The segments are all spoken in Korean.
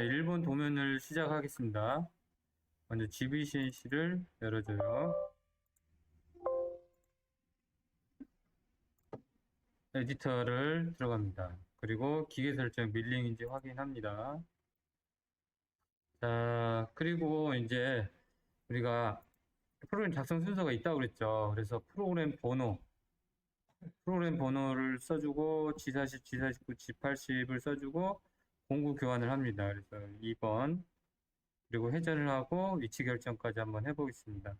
네, 1번 도면을 시작하겠습니다. 먼저 GBCNC를 열어줘요. 에디터를 들어갑니다. 그리고 기계 설정 밀링인지 확인합니다. 자, 그리고 이제 우리가 프로그램 작성 순서가 있다고 그랬죠. 그래서 프로그램 번호, 프로그램 번호를 써주고 G40, G49, G80을 써주고 공구 교환을 합니다. 그래서 2번 그리고 회전을 하고 위치 결정까지 한번 해보겠습니다.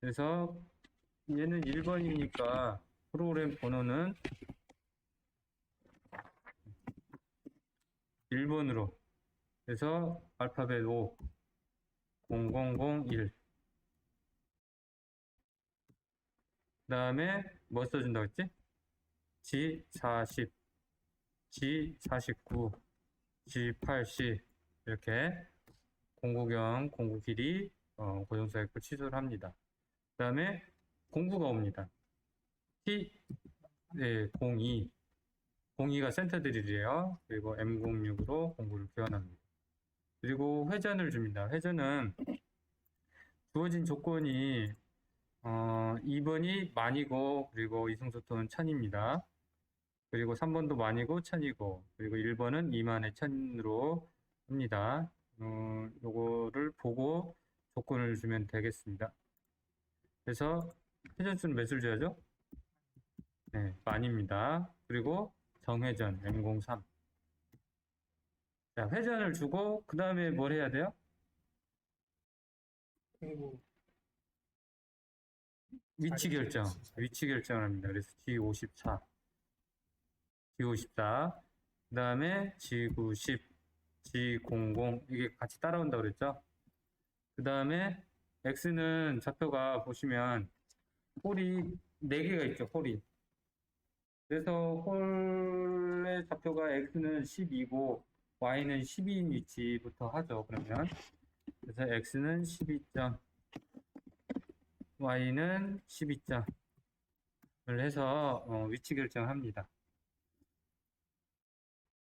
그래서 얘는 1번이니까 프로그램 번호는 1번으로 그래서 알파벳 5 0001 그 다음에 뭐 써준다고 했지? G40 G49 G80 이렇게 공구경 공구 길이 어, 고정사역을 취소를 합니다. 그 다음에 공구가 옵니다. T 네, 02 02가 센터 드릴이에요. 그리고 M06으로 공구를 교환합니다. 그리고 회전을 줍니다. 회전은 주어진 조건이 어, 2번이 만이고 그리고 이승소토는 천입니다. 그리고 3번도 만이고 천이고 그리고 1번은 2만의 천으로 합니다. 어, 요거를 보고 조건을 주면 되겠습니다. 그래서 회전수는 몇을 줘야죠? 네, 만입니다. 그리고 정회전 M03 자, 회전을 주고 그 다음에 뭘 해야 돼요? 위치 결정, 위치 결정을 합니다. 그래서 G54, G54, 그 다음에 G90, G00 이게 같이 따라온다고 그랬죠? 그 다음에 X는 좌표가 보시면 홀이 4개가 있죠, 홀이. 그래서 홀의 좌표가 X는 12고 Y는 12인 위치부터 하죠, 그러면. 그래서 X는 12점, y는 12점을 해서 어, 위치 결정합니다.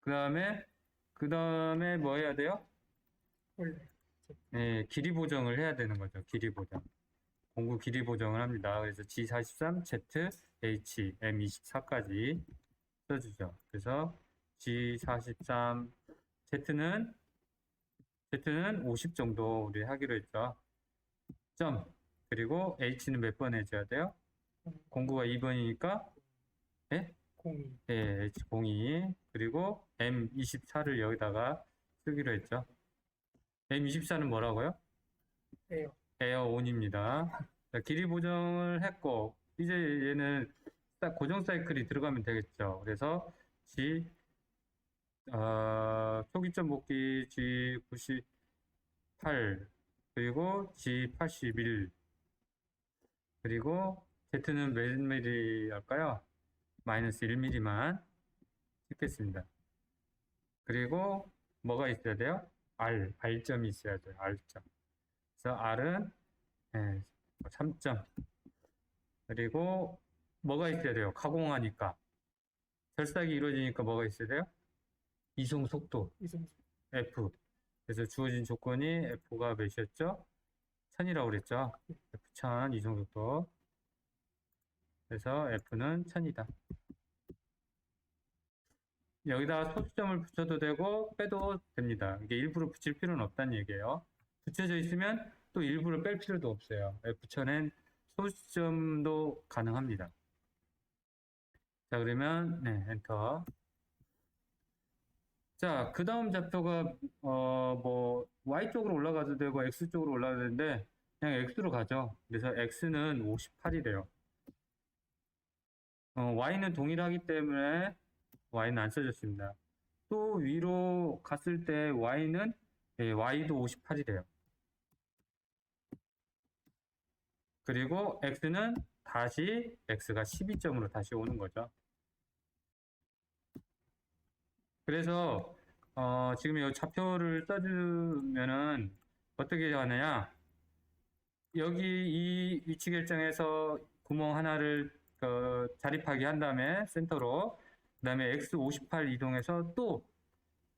그 다음에 그 다음에 뭐 해야 돼요? 원래 네, 길이 보정을 해야 되는 거죠. 길이 보정. 공구 길이 보정을 합니다. 그래서 G43, Z, H, M24까지 써주죠. 그래서 G43, Z는 Z는 50 정도 우리 하기로 했죠. 점 그리고 H는 몇 번 해줘야 돼요? 공구가 2번이니까 예? 공이 예, H02 그리고 M24를 여기다가 쓰기로 했죠. M24는 뭐라고요? 에어 에어 온입니다. 자, 길이 보정을 했고 이제 얘는 딱 고정 사이클이 들어가면 되겠죠. 그래서 G 어, 초기점 복귀 G98 그리고 G81 그리고 Z는 몇 미리 할까요? 마이너스 1mm만 찍겠습니다. 그리고 뭐가 있어야 돼요? R, R점이 있어야 돼요. R점. 그래서 R은 예, 3점. 그리고 뭐가 있어야 돼요? 가공하니까. 결삭이 이루어지니까 뭐가 있어야 돼요? 이송 속도 이승수 F. 그래서 주어진 조건이 F가 몇이었죠? 1000이라고 그랬죠? F1000 이송 속도. 그래서 F는 1000이다. 여기다 소수점을 붙여도 되고 빼도 됩니다. 이게 일부러 붙일 필요는 없다는 얘기예요. 붙여져 있으면 또 일부러 뺄 필요도 없어요. F1000엔 소수점도 가능합니다. 자, 그러면 네, 엔터. 자, 그 다음 좌표가 어, 뭐 Y 쪽으로 올라가도 되고 X 쪽으로 올라가도 되는데 그냥 X로 가죠. 그래서 X는 58이래요. 어, Y는 동일하기 때문에 Y는 안 써졌습니다. 또 위로 갔을 때 Y는 예, Y도 58이래요. 그리고 X는 다시 X가 12점으로 다시 오는 거죠. 그래서 어, 지금 이 좌표를 써주면은 어떻게 하느냐? 여기 이 위치 결정에서 구멍 하나를 그 자립하게 한 다음에 센터로 그다음에 X58 이동해서 또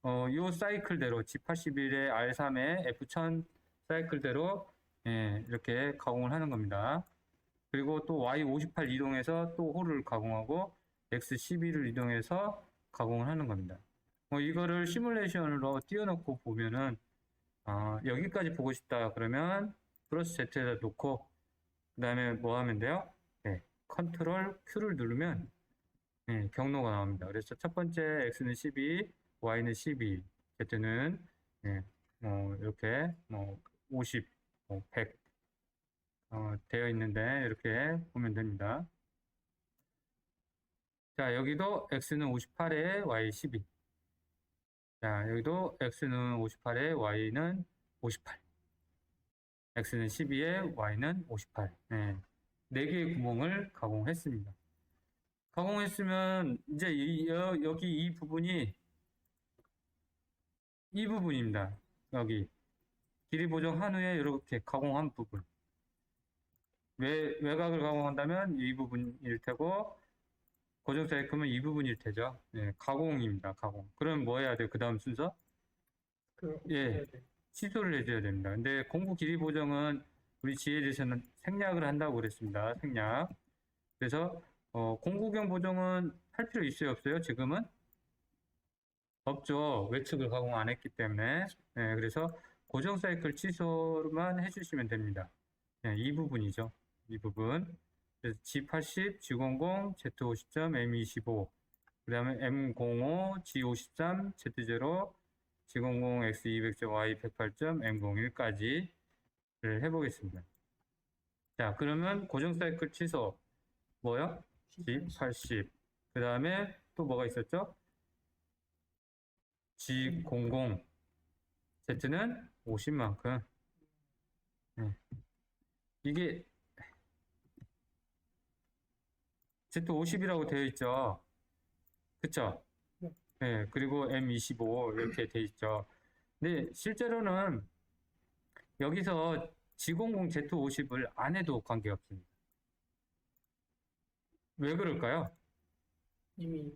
어, 요 사이클대로 G81의 R3의 F1000 사이클대로 예, 이렇게 가공을 하는 겁니다. 그리고 또 Y58 이동해서 또 홀을 가공하고 X12를 이동해서 가공을 하는 겁니다. 뭐 이거를 시뮬레이션으로 띄워놓고 보면은 아, 여기까지 보고 싶다 그러면 플러스 Z에다 놓고 그 다음에 뭐 하면 돼요? 네, 컨트롤 Q를 누르면 네, 경로가 나옵니다. 그래서 첫 번째 X는 12, Y는 12, Z는 네, 뭐 이렇게 뭐 50, 뭐 100 어, 되어 있는데 이렇게 보면 됩니다. 자, 여기도 X는 58에 Y 12. 자, 여기도 X는 58에 Y는 58. X는 12에 Y는 58. 네. 4개의 구멍을 가공했습니다. 가공했으면 이제 이, 여, 여기 이 부분이 이 부분입니다. 여기 길이 보정한 후에 이렇게 가공한 부분. 외, 외곽을 가공한다면 이 부분일 테고 고정 사이클은 이 부분일 테죠. 네, 가공입니다. 가공. 그럼 뭐 해야 돼요? 그 다음 순서? 그 예. 취소를 해줘야 됩니다. 근데 공구 길이 보정은 우리 지혜에서는 생략을 한다고 그랬습니다. 생략. 그래서 어, 공구경 보정은 할 필요 있어요, 없어요? 지금은 없죠. 외측을 가공 안 했기 때문에. 네, 그래서 고정 사이클 취소만 해주시면 됩니다. 네, 이 부분이죠. 이 부분. 그래서 G80, G00, Z50점, M25, 그 다음에 M05, G53, Z0, G00, X200점, Y108점, M01까지를 해보겠습니다. 자, 그러면 고정 사이클 취소. 뭐요? G80. 그 다음에 또 뭐가 있었죠? G00. Z는 50만큼. 이게 Z50이라고 되어 있죠. 그쵸? 네. 네, 그리고 M25 이렇게 되어 있죠. 근데 실제로는 여기서 G00 Z50을 안 해도 관계없습니다. 왜 그럴까요? 이미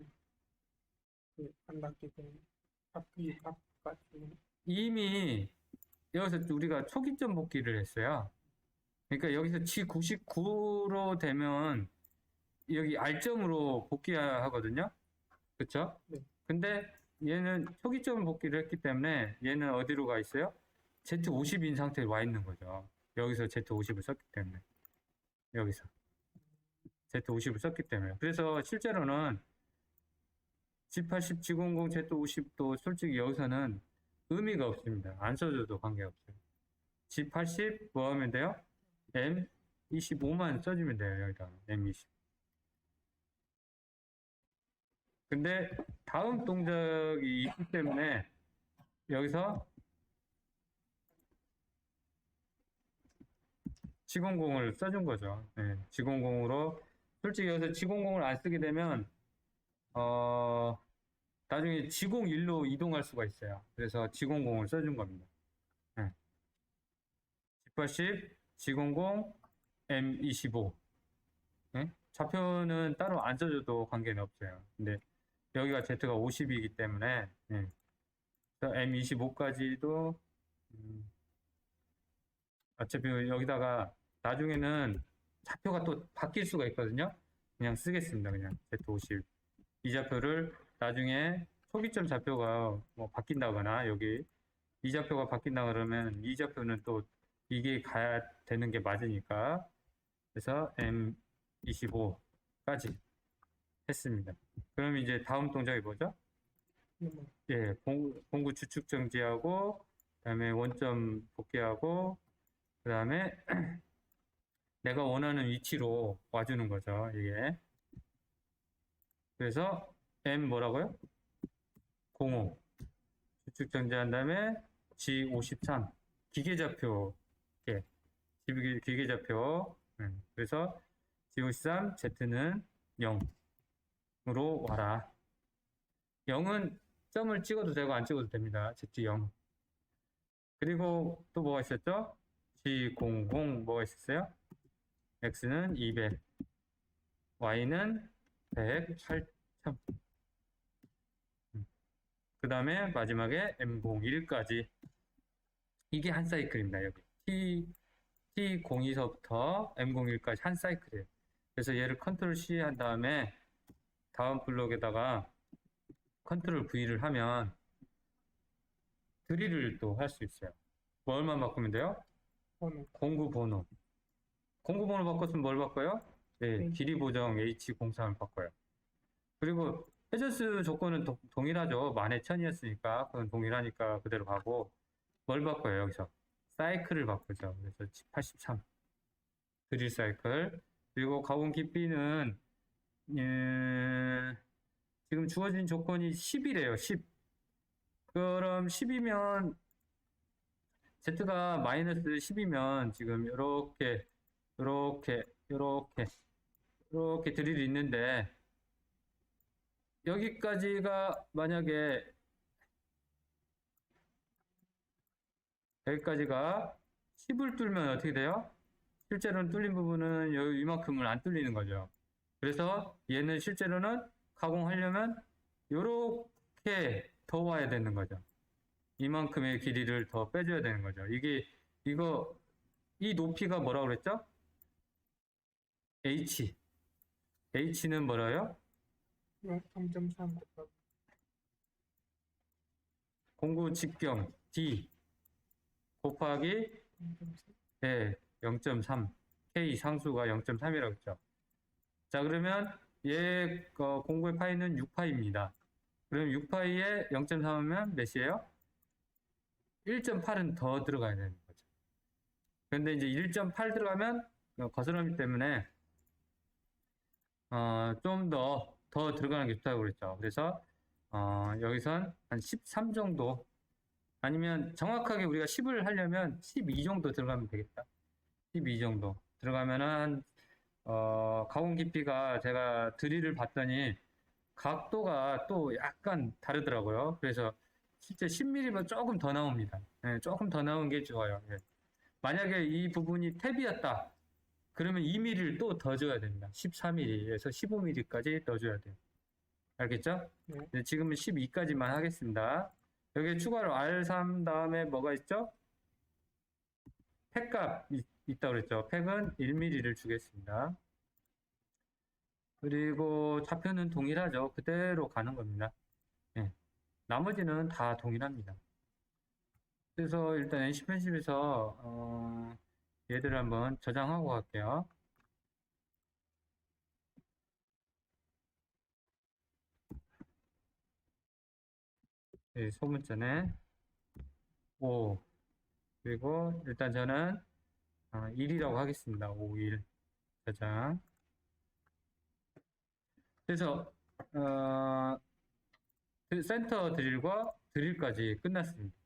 그안 닿기 때문에 바퀴 바깥으로 이미 여기서 우리가 초기점 복귀를 했어요. 그러니까 여기서 G99로 되면 여기 R점으로 복귀하거든요. 그쵸? 네. 근데 얘는 초기점 복귀를 했기 때문에 얘는 어디로 가 있어요? Z50인 상태로 와 있는 거죠. 여기서 Z50을 썼기 때문에. 여기서. Z50을 썼기 때문에. 그래서 실제로는 G80, G00, Z50도 솔직히 여기서는 의미가 없습니다. 안 써줘도 관계없어요. G80 뭐 하면 돼요? M25만 써주면 돼요. 여기다 M20. 근데 다음 동작이 있기 때문에 여기서 G00을 써준 거죠. 네, G00으로 솔직히 여기서 G00을 안 쓰게 되면 어 나중에 G01로 이동할 수가 있어요. 그래서 G00을 써준 겁니다. 네. G80, G00, M25. 네? 좌표는 따로 안 써줘도 관계는 없어요. 근데 여기가 Z가 50이기 때문에 네. 그래서 M25까지도 음, 어차피 여기다가 나중에는 좌표가 또 바뀔 수가 있거든요. 그냥 쓰겠습니다. 그냥 Z50. 이 좌표를 나중에 초기점 좌표가 뭐 바뀐다거나 여기 이 좌표가 바뀐다 그러면 이 좌표는 또 이게 가야 되는 게 맞으니까 그래서 M25까지 했습니다. 그럼 이제 다음 동작이 뭐죠? 예, 공, 공구 추측 정지하고 그다음에 원점 복귀하고 그다음에 내가 원하는 위치로 와주는 거죠. 이게 그래서 M 뭐라고요? 05 추측 정지한 다음에 G53 기계좌표 예, 기계, 기계좌표 음, 그래서 G53 Z는 0으로 와라 0은 점을 찍어도 되고 안 찍어도 됩니다. Z0 그리고 또 뭐가 있었죠? G00 뭐가 있었어요? X는 200 Y는 100 8점 그 다음에 마지막에 M01까지 이게 한 사이클입니다. 여기 T T02서부터 M01까지 한 사이클이에요. 그래서 얘를 컨트롤 C 한 다음에 다음 블록에다가 컨트롤 V를 하면 드릴을 또 할 수 있어요. 뭘만 바꾸면 돼요? 번호 공구 번호. 공구 번호 바꿨으면 뭘 바꿔요? 네, 네. 길이 보정 H03을 바꿔요. 그리고 해저스 조건은 도- 동일하죠. 만에 천이었으니까 그건 동일하니까 그대로 가고 뭘 바꿔요 여기서? 사이클을 바꾸죠. 그래서 83 드릴 사이클 그리고 가공 깊이는 예, 지금 주어진 조건이 10이래요. 10. 그럼 10이면 Z가 마이너스 10이면 지금 이렇게 이렇게 이렇게 이렇게 드릴이 있는데 여기까지가 만약에 여기까지가 10을 뚫으면 어떻게 돼요? 실제로는 뚫린 부분은 여기 이만큼은 안 뚫리는 거죠. 그래서 얘는 실제로는 가공하려면 이렇게 더 와야 되는 거죠. 이만큼의 길이를 더 빼줘야 되는 거죠. 이게 이거 이 높이가 뭐라고 그랬죠? H. H는 뭐라요? 0.3 곱하기 공구 직경 D 곱하기 0.3 네, 0.3 K 상수가 0.3이라고 했죠. 자 그러면 얘 어, 공구의 파이는 6파이입니다. 그럼 6파이에 0.3하면 몇이에요? 1.8은 더 들어가야 되는 거죠. 근데 이제 1.8 들어가면 어, 거스름이 때문에 어, 좀 더 더 들어가는 게 좋다고 그랬죠. 그래서 어, 여기선 한 13 정도 아니면 정확하게 우리가 10을 하려면 12 정도 들어가면 되겠다. 12 정도 들어가면은 한, 어, 가공 깊이가 제가 드릴을 봤더니 각도가 또 약간 다르더라고요. 그래서 실제 10mm보다 조금 더 나옵니다. 예, 조금 더 나온 게 좋아요. 예. 만약에 이 부분이 탭이었다. 그러면 2mm를 또 더 줘야 됩니다. 14mm에서 15mm까지 더 줘야 돼요. 알겠죠? 네. 네, 지금은 12까지만 하겠습니다. 여기 추가로 R3 다음에 뭐가 있죠? 팩값 있, 있다고 그랬죠. 팩은 1mm를 주겠습니다. 그리고 좌표는 동일하죠. 그대로 가는 겁니다. 예. 나머지는 다 동일합니다. 그래서 일단 NC 편집에서 어, 얘들을 한번 저장하고 갈게요. 네, 소문자네 5 그리고 일단 저는 어, 1이라고 하겠습니다. 5, 1 저장 그래서 어, 드- 센터 드릴과 드릴까지 끝났습니다.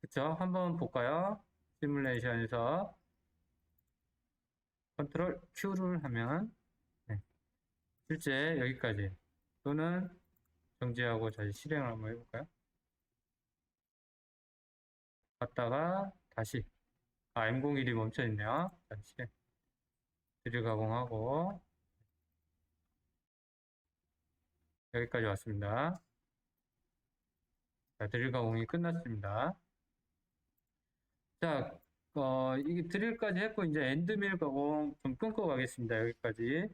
그쵸? 한번 볼까요? 시뮬레이션에서 컨트롤 Q를 하면 네. 실제 여기까지 또는 정지하고 다시 실행을 한번 해볼까요? 갔다가 다시 아 M01이 멈춰 있네요. 다시 드릴 가공하고 여기까지 왔습니다. 자, 드릴 가공이 끝났습니다. 자, 어, 이게 드릴까지 했고, 이제 엔드밀 가공 좀 끊고 가겠습니다. 여기까지.